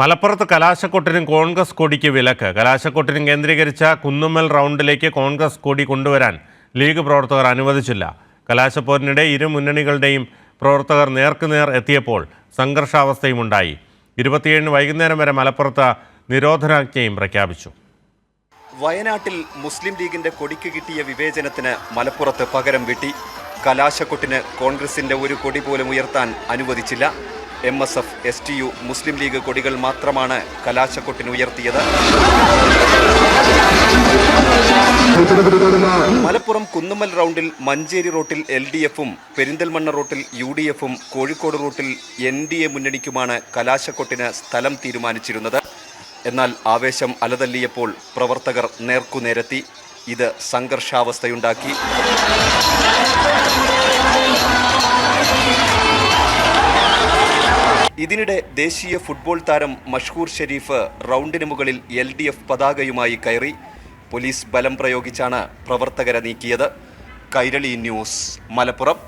മലപ്പുറത്ത് കലാശക്കൊട്ടിനും കോൺഗ്രസ് കൊടിക്ക് വിലക്ക്. കലാശക്കൊട്ടിനും കേന്ദ്രീകരിച്ച കുന്നുമ്മൽ റൗണ്ടിലേക്ക് കോൺഗ്രസ് കൊടി കൊണ്ടുവരാൻ ലീഗ് പ്രവർത്തകർ അനുവദിച്ചില്ല. കലാശപ്പോരിനിടെ ഇരു മുന്നണികളുടെയും പ്രവർത്തകർ നേർക്കുനേർ എത്തിയപ്പോൾ സംഘർഷാവസ്ഥയുമുണ്ടായി ഇരുപത്തിയേഴിന് വൈകുന്നേരം വരെ മലപ്പുറത്ത് നിരോധനാജ്ഞയും പ്രഖ്യാപിച്ചു. വയനാട്ടിൽ മുസ്ലിം ലീഗിന്റെ കൊടിക്ക് കിട്ടിയ വിവേചനത്തിന് മലപ്പുറത്ത് പകരം വെട്ടി. കലാശക്കൊട്ടിന് കോൺഗ്രസിന്റെ ഒരു കൊടി പോലും ഉയർത്താൻ അനുവദിച്ചില്ല. M S F S T U Muslim League കൊടികൾ മാത്രമാണ് കലാശക്കൊട്ടിന് ഉയർത്തിയത് മലപ്പുറം കുന്നുമ്മൽ റൗണ്ടിൽ മഞ്ചേരി റോട്ടിൽ എൽ ഡി എഫും പെരിന്തൽമണ്ണ റോട്ടിൽ യു ഡി എഫും കോഴിക്കോട് റൂട്ടിൽ എൻ ഡി എ മുന്നണിക്കുമാണ് കലാശക്കൊട്ടിന് സ്ഥലം തീരുമാനിച്ചിരുന്നത്. എന്നാൽ ആവേശം അലതല്ലിയപ്പോൾ പ്രവർത്തകർ നേർക്കുനേരെത്തി. ഇത് സംഘർഷാവസ്ഥയുണ്ടാക്കി. ഇതിനിടെ ദേശീയ ഫുട്ബോൾ താരം മഷ്ഹൂർ ഷെരീഫ് റൗണ്ടിന് മുകളിൽ എൽ ഡി എഫ് പതാകയുമായി കയറി. പോലീസ് ബലം പ്രയോഗിച്ചാണ് പ്രവർത്തകരെ നീക്കിയത്. കൈരളി ന്യൂസ് മലപ്പുറം.